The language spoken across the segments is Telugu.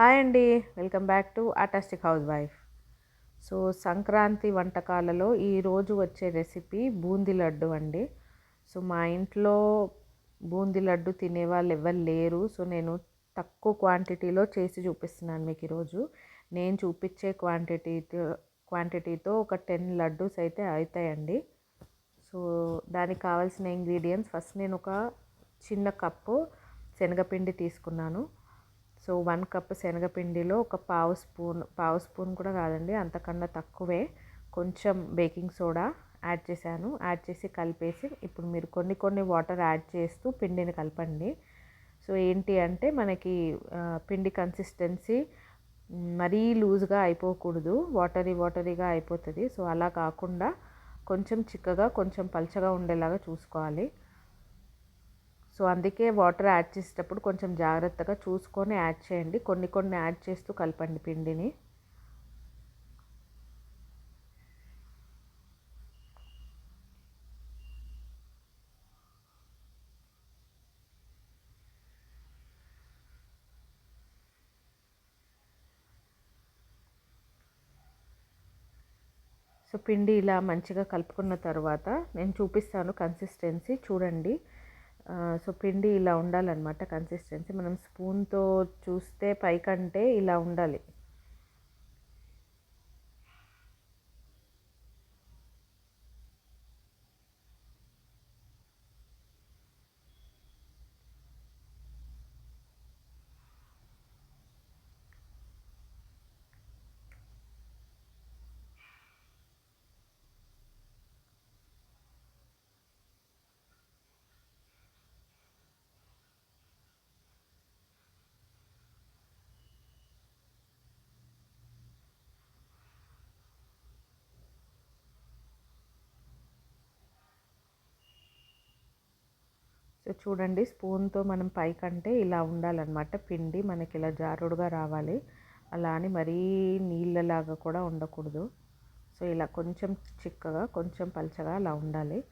హాయ్ అండి. వెల్కమ్ బ్యాక్ టు ఆటాస్టిక్ హౌస్ వైఫ్. సో సంక్రాంతి వంటకాలలో ఈరోజు వచ్చే రెసిపీ బూందీ లడ్డు అండి. సో మా ఇంట్లో బూందీ లడ్డు తినే వాళ్ళు ఎవరు లేరు. సో నేను తక్కువ క్వాంటిటీలో చేసి చూపిస్తున్నాను మీకు ఈరోజు. నేను చూపించే క్వాంటిటీతో క్వాంటిటీతో ఒక టెన్ లడ్డూస్ అయితే అవుతాయండి సో దానికి కావాల్సిన ఇంగ్రీడియంట్స్ ఫస్ట్ నేను ఒక చిన్న కప్పు శనగపిండి తీసుకున్నాను. సో వన్ కప్ శనగపిండిలో ఒక పావు స్పూన్ పావు స్పూన్ కూడా కాదండి అంతకన్నా తక్కువే. కొంచెం బేకింగ్ సోడా యాడ్ చేశాను. యాడ్ చేసి కలిపేసి ఇప్పుడు మీరు కొన్ని కొన్ని వాటర్ యాడ్ చేస్తూ పిండిని కలపండి. సో ఏంటి అంటే మనకి పిండి కన్సిస్టెన్సీ మరీ లూజ్గా అయిపోకూడదు. వాటరీ వాటరీగా అయిపోతుంది. సో అలా కాకుండా కొంచెం చిక్కగా కొంచెం పల్చగా ఉండేలాగా చూసుకోవాలి. సో అందుకే వాటర్ యాడ్ చేసేటప్పుడు కొంచెం జాగ్రత్తగా చూసుకొని యాడ్ చేయండి. కొన్ని కొన్ని యాడ్ చేస్తూ కలపండి పిండిని. సో పిండి ఇలా మంచిగా కలుపుకున్న తర్వాత నేను చూపిస్తాను కన్సిస్టెన్సీ. చూడండి. సో పిండి ఇలా ఉండాలన్నమాట కన్సిస్టెన్సీ మనం స్పూన్తో చూస్తే పైకంటే ఇలా ఉండాలి. చూడండి స్పూన్తో మనం పైకంటే ఇలా ఉండాలన్నమాట. పిండి మనకి ఇలా జారుడుగా రావాలి. అలా అని మరీ నీళ్ళలాగా కూడా ఉండకూడదు. సో ఇలా కొంచెం చిక్కగా కొంచెం పలచగా అలా ఉండాలి.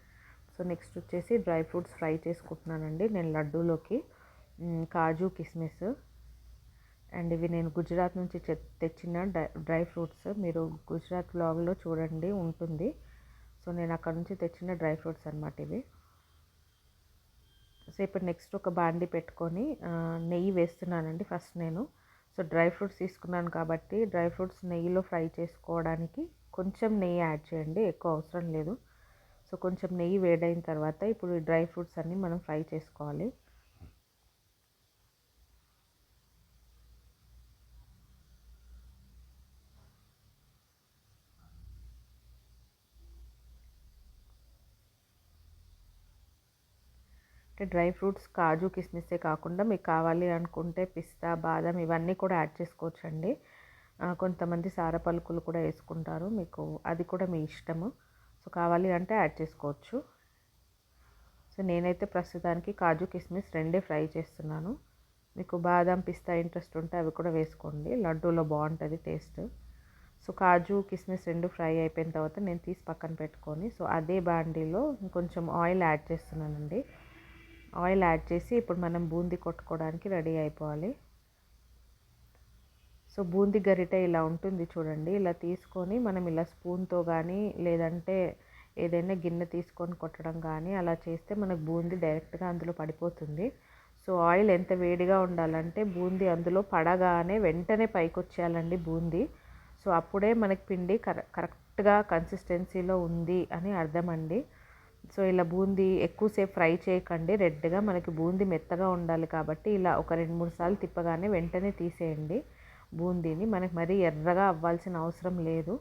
సో నెక్స్ట్ వచ్చేసి డ్రై ఫ్రూట్స్ ఫ్రై చేసుకుంటున్నానండి నేను లడ్డూలోకి. కాజు కిస్మిస్. అండ్ ఇవి నేను గుజరాత్ నుంచి తెచ్చిన డ్రై ఫ్రూట్స్. మీరు గుజరాత్ బ్లాగ్లో చూడండి ఉంటుంది. సో నేను అక్కడ నుంచి తెచ్చిన డ్రై ఫ్రూట్స్ అనమాట ఇవి. సో ఇప్పుడు నెక్స్ట్ ఒక బాండి పెట్టుకొని నెయ్యి వేస్తున్నానండి ఫస్ట్ నేను. సో డ్రై ఫ్రూట్స్ తీసుకున్నాను కాబట్టి డ్రై ఫ్రూట్స్ నెయ్యిలో ఫ్రై చేసుకోవడానికి కొంచెం నెయ్యి యాడ్ చేయండి ఎక్కువ అవసరం లేదు. సో కొంచెం నెయ్యి వేడైన తర్వాత ఇప్పుడు ఈ డ్రై ఫ్రూట్స్ అన్నీ మనం ఫ్రై చేసుకోవాలి. అంటే డ్రై ఫ్రూట్స్ కాజు కిస్మిస్సే కాకుండా మీకు కావాలి అనుకుంటే పిస్తా బాదం ఇవన్నీ కూడా యాడ్ చేసుకోవచ్చండి. కొంతమంది సార పలుకులు కూడా వేసుకుంటారు. మీకు అది కూడా మీ ఇష్టము. సో కావాలి అంటే యాడ్ చేసుకోవచ్చు. సో నేనైతే ప్రస్తుతానికి కాజు కిస్మిస్ రెండే ఫ్రై చేస్తున్నాను. మీకు బాదం పిస్తా ఇంట్రెస్ట్ ఉంటే అవి కూడా వేసుకోండి. లడ్డూలో బాగుంటుంది టేస్ట్. సో కాజు కిస్మిస్ రెండు ఫ్రై అయిపోయిన తర్వాత నేను తీసి పక్కన పెట్టుకొని సో అదే బాండీలో కొంచెం ఆయిల్ యాడ్ చేస్తున్నానండి. ఆయిల్ యాడ్ చేసి ఇప్పుడు మనం బూందీ కొట్టుకోవడానికి రెడీ అయిపోవాలి. సో బూందీ గరిటె ఇలా ఉంటుంది చూడండి. ఇలా తీసుకొని మనం ఇలా స్పూన్తో కానీ లేదంటే ఏదైనా గిన్నె తీసుకొని కొట్టడం కానీ అలా చేస్తే మనకు బూందీ డైరెక్ట్గా అందులో పడిపోతుంది. సో ఆయిల్ ఎంత వేడిగా ఉండాలంటే బూందీ అందులో పడగానే వెంటనే పైకి వచ్చేయాలండి బూందీ. సో అప్పుడే మనకి పిండి కర కరెక్ట్గా కన్సిస్టెన్సీలో ఉంది అని అర్థమండి. అండి సో ఇలా బూందీ ఎక్కువసేపు ఫ్రై చేయకండి. రెడ్గా మనకి బూందీ మెత్తగా ఉండాలి కాబట్టి ఇలా ఒక రెండు మూడు సార్లు తిప్పగానే వెంటనే తీసేయండి బూందీని. మనకి మరీ ఎర్రగా అవ్వాల్సిన అవసరం లేదు.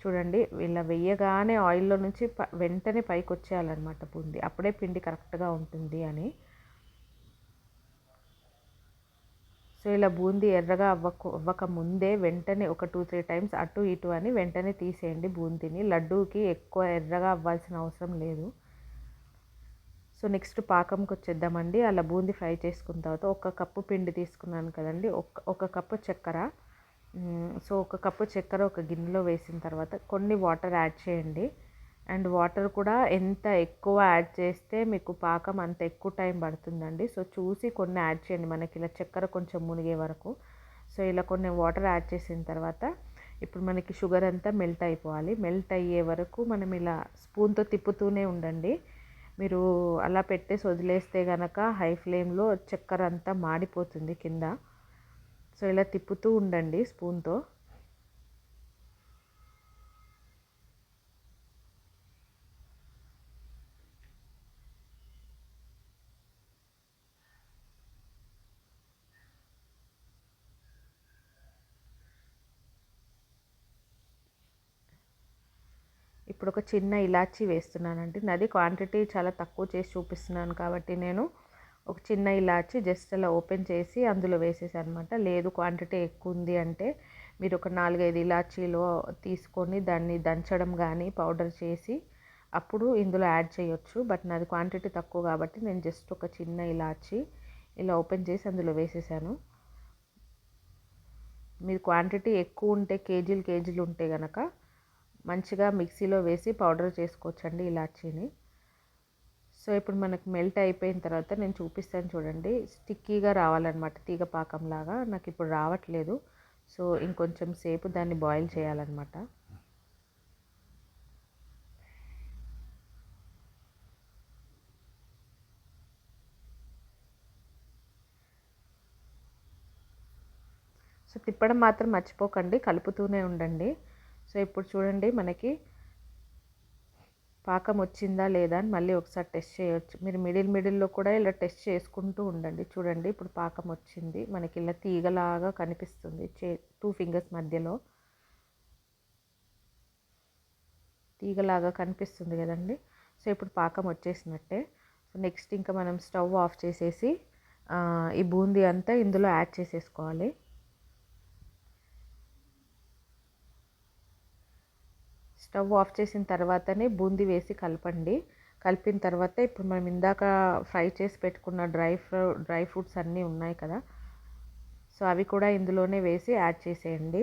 చూడండి ఇలా వెయ్యగానే ఆయిల్లో నుంచి వెంటనే పైకి వచ్చేయాలన్నమాట బూందీ. అప్పుడే పిండి కరెక్ట్గా ఉంటుంది అని. సో ఇలా బూందీ ఎర్రగా అవ్వక అవ్వక ముందే వెంటనే ఒక టూ త్రీ టైమ్స్ అటు ఇటు అని వెంటనే తీసేయండి బూందీని. లడ్డూకి ఎక్కువ ఎర్రగా అవ్వాల్సిన అవసరం లేదు. సో నెక్స్ట్ పాకంకి వచ్చేద్దామండి. అలా బూందీ ఫ్రై చేసుకున్న తర్వాత ఒక కప్పు పిండి తీసుకున్నాను కదండి. ఒక ఒక కప్పు చక్కెర. సో ఒక కప్పు చక్కెర ఒక గిన్నెలో వేసిన తర్వాత కొన్ని వాటర్ యాడ్ చేయండి. అండ్ వాటర్ కూడా ఎంత ఎక్కువ యాడ్ చేస్తే మీకు పాకం అంత ఎక్కువ టైం పడుతుందండి. సో చూసి కొన్ని యాడ్ చేయండి. మనకి ఇలా చక్కెర కొంచెం మునిగే వరకు. సో ఇలా కొన్ని వాటర్ యాడ్ చేసిన తర్వాత ఇప్పుడు మనకి షుగర్ అంతా మెల్ట్ అయిపోవాలి. మెల్ట్ అయ్యే వరకు మనం ఇలా స్పూన్తో తిప్పుతూనే ఉండండి. మీరు అలా పెట్టేసి వదిలేస్తే కనుక హై ఫ్లేమ్లో చక్కెర అంతా మాడిపోతుంది కింద. సో ఇలా తిప్పుతూ ఉండండి స్పూన్తో. ఇప్పుడు ఒక చిన్న ఇలాచీ వేస్తున్నానండి. నాది క్వాంటిటీ చాలా తక్కువ చేసి చూపిస్తున్నాను కాబట్టి నేను ఒక చిన్న ఇలాచి జస్ట్ అలా ఓపెన్ చేసి అందులో వేసేసాను అనమాట లేదు క్వాంటిటీ ఎక్కువ ఉంది అంటే మీరు ఒక నాలుగైదు ఇలాచీలు తీసుకొని దాన్ని దంచడం కానీ పౌడర్ చేసి అప్పుడు ఇందులో యాడ్ చేయొచ్చు. బట్ నాది క్వాంటిటీ తక్కువ కాబట్టి నేను జస్ట్ ఒక చిన్న ఇలాచి ఇలా ఓపెన్ చేసి అందులో వేసేసాను. మీరు క్వాంటిటీ ఎక్కువ ఉంటే కేజీలు కేజీలు ఉంటే కనుక మంచిగా మిక్సీలో వేసి పౌడర్ చేసుకోవచ్చండి ఇలాచీని. సో ఇప్పుడు మనకు మెల్ట్ అయిపోయిన తర్వాత నేను చూపిస్తాను చూడండి. స్టిక్కీగా రావాలన్నమాట తీగ పాకంలాగా. నాకు ఇప్పుడు రావట్లేదు. సో ఇంకొంచెం సేపు దాన్ని బాయిల్ చేయాలన్నమాట. సో తిప్పడం మాత్రం మర్చిపోకండి కలుపుతూనే ఉండండి. సో ఇప్పుడు చూడండి మనకి పాకం వచ్చిందా లేదా అని మళ్ళీ ఒకసారి టెస్ట్ చేయొచ్చు. మీరు మిడిల్ మిడిల్లో కూడా ఇలా టెస్ట్ చేసుకుంటూ ఉండండి. చూడండి ఇప్పుడు పాకం వచ్చింది. మనకి ఇలా తీగలాగా కనిపిస్తుంది. చే టూ ఫింగర్స్ మధ్యలో. తీగలాగా కనిపిస్తుంది కదండి. సో ఇప్పుడు పాకం వచ్చేసినట్టే. సో నెక్స్ట్ ఇంకా మనం స్టవ్ ఆఫ్ చేసేసి ఈ బూందీ అంతా ఇందులో యాడ్ చేసేసుకోవాలి. స్టవ్ ఆఫ్ చేసిన తర్వాతనే బూందీ వేసి కలపండి. కలిపిన తర్వాత ఇప్పుడు మనం ఇందాక ఫ్రై చేసి పెట్టుకున్న డ్రై ఫ్రూ డ్రై ఫ్రూట్స్ అన్నీ ఉన్నాయి కదా. సో అవి కూడా ఇందులోనే వేసి యాడ్ చేసేయండి.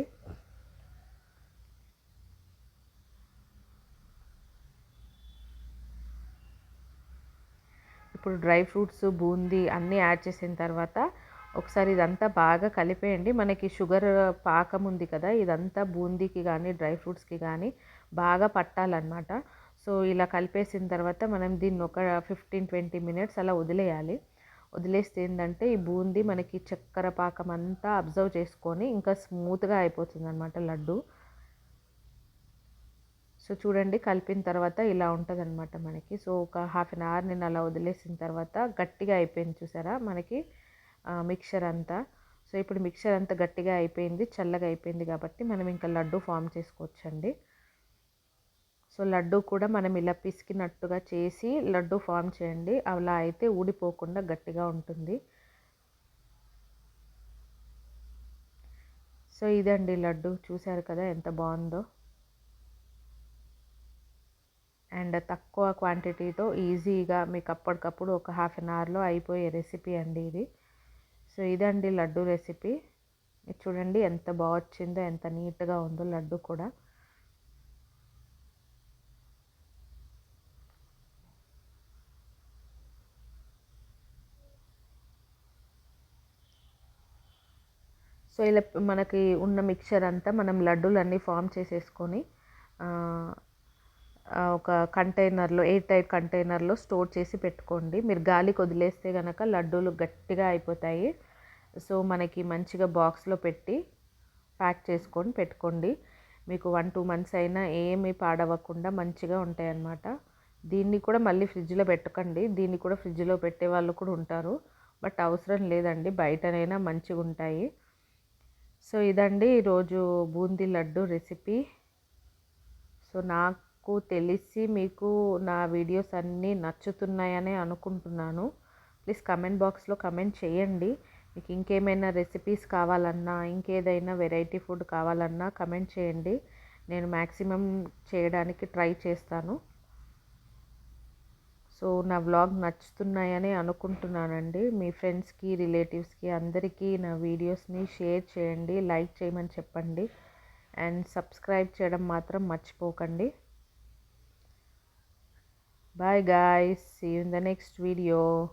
ఇప్పుడు డ్రై ఫ్రూట్స్ బూందీ అన్నీ యాడ్ చేసిన తర్వాత ఒకసారి ఇదంతా బాగా కలిపేయండి. మనకి షుగర్ పాకం ఉంది కదా ఇదంతా బూందీకి కానీ డ్రై ఫ్రూట్స్కి కానీ బాగా పట్టాలన్నమాట. సో ఇలా కలిపేసిన తర్వాత మనం దీన్ని ఒక ఫిఫ్టీన్ ట్వంటీ మినిట్స్ అలా వదిలేయాలి. వదిలేస్తే ఏంటంటే ఈ బూందీ మనకి చక్కెర పాకం అంతా అబ్జర్వ్ చేసుకొని ఇంకా స్మూత్గా అయిపోతుంది అనమాట లడ్డు. సో చూడండి కలిపిన తర్వాత ఇలా ఉంటుంది అనమాట మనకి. సో ఒక హాఫ్ అన్ అవర్ నేను అలా వదిలేసిన తర్వాత గట్టిగా అయిపోయింది చూసారా? మనకి మిక్చర్ అంతా. సో ఇప్పుడు మిక్చర్ అంతా గట్టిగా అయిపోయింది చల్లగా అయిపోయింది కాబట్టి మనం ఇంకా లడ్డు ఫామ్ చేసుకోవచ్చండి. సో లడ్డు కూడా మనం ఇలా పిసికినట్టుగా చేసి లడ్డు ఫామ్ చేయండి. అలా అయితే ఊడిపోకుండా గట్టిగా ఉంటుంది. సో ఇదండి లడ్డు. చూశారు కదా ఎంత బాగుందో. అండ్ తక్కువ క్వాంటిటీతో ఈజీగా మీకు అప్పటికప్పుడు ఒక హాఫ్ అన్ అవర్లో అయిపోయే రెసిపీ అండి ఇది. సో ఇదండి లడ్డు రెసిపీ. చూడండి ఎంత బాగా వచ్చిందో ఎంత నీట్గా ఉందో లడ్డు కూడా. సో ఇలా మనకి ఉన్న మిక్చర్ అంతా మనం లడ్డూలన్నీ ఫామ్ చేసేసుకొని ఒక కంటైనర్లో ఎయిర్ టైట్ కంటైనర్లో స్టోర్ చేసి పెట్టుకోండి. మీరు గాలికి వదిలేస్తే కనుక లడ్డూలు గట్టిగా అయిపోతాయి. సో మనకి మంచిగా బాక్స్లో పెట్టి ప్యాక్ చేసుకొని పెట్టుకోండి. మీకు వన్ టూ మంత్స్ అయినా ఏమీ పాడవకుండా మంచిగా ఉంటాయి అన్నమాట దీన్ని కూడా మళ్ళీ ఫ్రిడ్జ్లో పెట్టకండి. దీన్ని కూడా ఫ్రిడ్జ్లో పెట్టే వాళ్ళు కూడా ఉంటారు. బట్ అవసరం లేదండి. బయటనైనా మంచిగా ఉంటాయి. సో ఇదండి ఈరోజు బూందీ లడ్డు రెసిపీ. సో నాకు నాకు తెలిసి మీకు నా వీడియోస్ అన్నీ నచ్చుతున్నాయని అనుకుంటున్నాను. ప్లీజ్ కమెంట్ బాక్స్లో కమెంట్ చేయండి. మీకు ఇంకేమైనా రెసిపీస్ కావాలన్నా ఇంకేదైనా వెరైటీ ఫుడ్ కావాలన్నా కమెంట్ చేయండి. నేను మ్యాక్సిమం చేయడానికి ట్రై చేస్తాను. సో నా వ్లాగ్ నచ్చుతున్నాయని అనుకుంటున్నానండి. మీ ఫ్రెండ్స్కి రిలేటివ్స్కి అందరికీ నా వీడియోస్ని షేర్ చేయండి లైక్ చేయమని చెప్పండి. అండ్ సబ్స్క్రైబ్ చేయడం మాత్రం మర్చిపోకండి. Bye guys. See you in the next video.